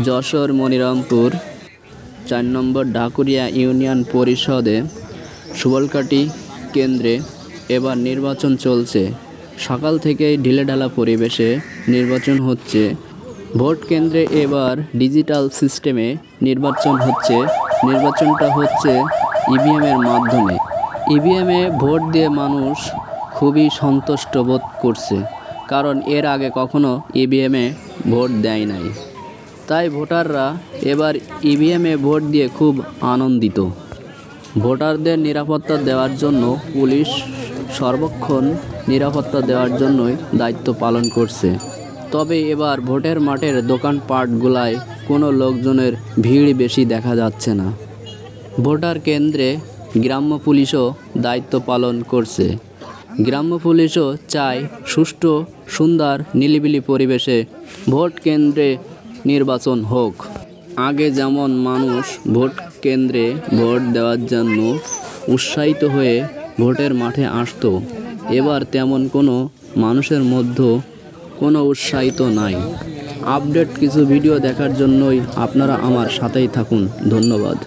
যশোর মনিরামপুর, চার নম্বর ঢাকুরিয়া ইউনিয়ন পরিষদে সুবলকাটি কেন্দ্রে এবার নির্বাচন চলছে। সকাল থেকেই ঢিলেঢালা পরিবেশে নির্বাচন হচ্ছে। ভোট কেন্দ্রে এবার ডিজিটাল সিস্টেমে নির্বাচন হচ্ছে। নির্বাচনটা হচ্ছে ইভিএমের মাধ্যমে। ইভিএমে ভোট দিয়ে মানুষ খুবই সন্তুষ্ট বোধ করছে। কারণ এর আগে কখনো ইভিএমে ভোট দেয় নাই। তাই ভোটাররা এবার ইভিএমে ভোট দিয়ে খুব আনন্দিত। ভোটারদের নিরাপত্তা দেওয়ার জন্য পুলিশ সর্বক্ষণ নিরাপত্তা দেওয়ার জন্যই দায়িত্ব পালন করছে। তবে এবার ভোটের মাঠের দোকানপাটগুলায় কোনো লোকজনের ভিড় বেশি দেখা যাচ্ছে না। ভোটার কেন্দ্রে গ্রাম্য পুলিশও দায়িত্ব পালন করছে। গ্রাম্য পুলিশও চায় সুষ্ঠু, সুন্দর, নিলিবিলি পরিবেশে ভোট কেন্দ্রে নির্বাচন হোক। আগে যেমন মানুষ ভোট কেন্দ্রে ভোট দেওয়ার জন্য উৎসাহিত হয়ে ভোটের মাঠে আসতো, এবার তেমন কোনো মানুষের মধ্যে কোনো উৎসাহিত নাই। আপডেট কিছু ভিডিও দেখার জন্যই আপনারা আমার সাথেই থাকুন। ধন্যবাদ।